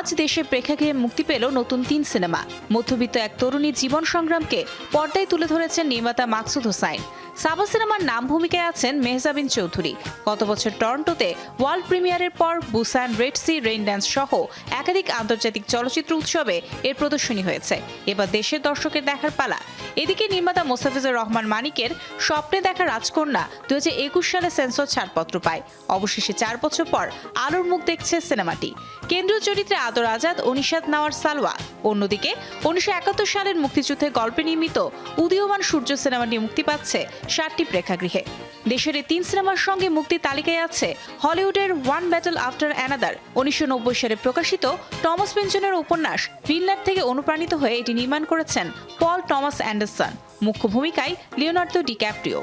আজ দেশের প্রেক্ষাগৃহে মুক্তি পেল নতুন তিন সিনেমা। মধ্যবিত্ত এক তরুণীর জীবন সংগ্রামকে পর্দায় তুলে ধরেছেন নির্মাতা মাকসুদ হোসাইন। সাবা সিনেমার নাম ভূমিকায় আছেন মেহজাবিন চৌধুরী। গত বছর টরন্টোতে ওয়ার্ল্ড প্রিমিয়ারের পর Busan, Red Sea, Rain Dance সহ একাধিক আন্তর্জাতিক চলচ্চিত্র উৎসবে এর প্রদর্শনী হয়েছে। এবার দেশের দর্শকের দেখার পালা। এদিকে নির্মাতা মোস্তাফিজুর রহমান মানিকের স্বপ্নে দেখা রাজকন্যা দু সালে সেন্সর ছাড়পত্র পায়। অবশেষে চার বছর পর আলোর মুখ দেখছে সিনেমাটি। কেন্দ্রীয় চরিত্রে আদর আজাদ ও নিশাদ নাওয়ার সালওয়া। অন্যদিকে, উনিশশো একাত্তর সালের মুক্তিযুদ্ধের গল্পে নির্মিত উদীয়মান সূর্য সিনেমাটি মুক্তি পাচ্ছে সাতটি প্রেক্ষাগৃহে। দেশের এই তিন সিনেমার সঙ্গে মুক্তি তালিকায় আছে হলিউডের ওয়ান ব্যাটল আফটার অ্যানাদার। উনিশশো নব্বই সালে প্রকাশিত টমাস পেঞ্চনের উপন্যাস ফিনল্যান্ড থেকে অনুপ্রাণিত হয়ে এটি নির্মাণ করেছেন পল টমাস অ্যান্ডারসন। মুখ্য ভূমিকায় লিওনার্দো ডি ডিক্যাপ্রিও।